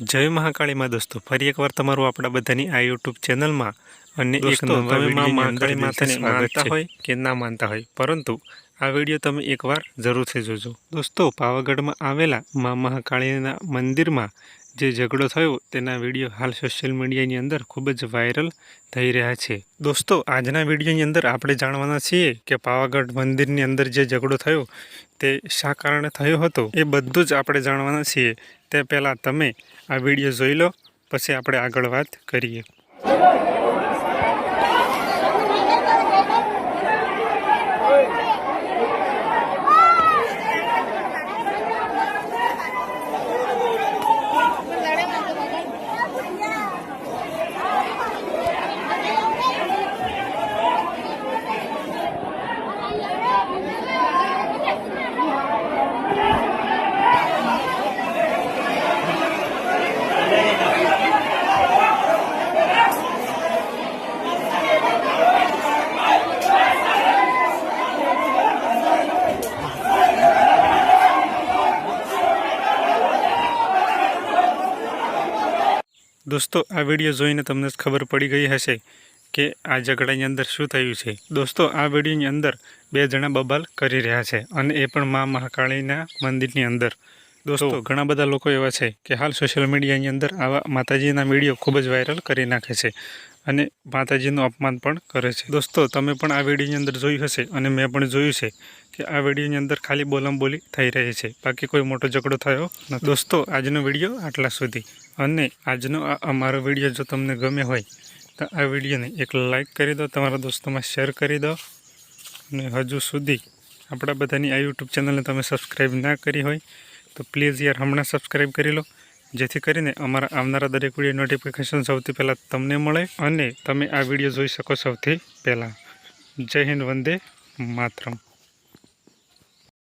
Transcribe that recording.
જય મહાકાળીમાં દોસ્તો ફરી એકવાર તમારું આપણા બધાની આ યુટ્યુબ ચેનલમાં અને એક મહાકાળી માતાને માનતા હોય કે ના માનતા હોય પરંતુ આ વીડિયો તમે એકવાર જરૂરથી જોજો. દોસ્તો પાવાગઢમાં આવેલા મા મહાકાળીના મંદિરમાં જે ઝઘડો થયો તેના વીડિયો હાલ સોશિયલ મીડિયાની અંદર ખૂબ જ વાયરલ થઈ રહ્યા છે. દોસ્તો, આજના વિડીયોની અંદર આપણે જાણવાના છીએ કે પાવાગઢ મંદિરની અંદર જે ઝઘડો થયો તે શા કારણે થયો હતો એ બધું જ આપણે જાણવાના છીએ. તે પહેલાં તમે આ વીડિયો જોઈ લો, પછી આપણે આગળ વાત કરીએ. દોસ્તો આ વીડિયો જોઈને તમને ખબર પડી ગઈ હશે કે આ ઝઘડાની અંદર શું થયું છે. દોસ્તો આ વિડીયોની અંદર બે જણા બબાલ કરી રહ્યા છે અને એ પણ મા મહાકાળીના મંદિરની અંદર. દોસ્તો ઘણા બધા લોકો એવા છે કે હાલ સોશિયલ મીડિયાની અંદર આવા માતાજીના વીડિયો ખૂબ જ વાયરલ કરી નાખે છે અને માતાજીનું અપમાન પણ કરે છે. દોસ્તો તમે પણ આ વિડીયોની અંદર જોયું હશે અને મેં પણ જોયું છે કે આ વિડીયોની અંદર ખાલી બોલમ બોલી થઈ રહી છે. બાકી કોઈ મોટો ઝઘડો થયો નથી. દોસ્તો આજનો વીડિયો આટલા સુધી. અને આજનો આ અમારો વીડિયો જો તમને ગમે હોય, તો આ વિડીયોને એક લાઈક કરી દો, તમારા દોસ્તોમાં શેર કરી દો. અને હજુ સુધી આપણા બધાની આ યુટ્યુબ ચેનલને તમે સબસ્ક્રાઈબ ના કરી હોય, તો પ્લીઝ યાર હમણાં સબસ્ક્રાઈબ કરી લો. જેથી કરીને અમારા આવનારા દરેક વીડિયો નોટિફિકેશન સૌથી પહેલાં તમને મળે અને તમે આ વીડિયો જોઈ શકો સૌથી પહેલાં. જય હિન્દ, વંદે માતરમ.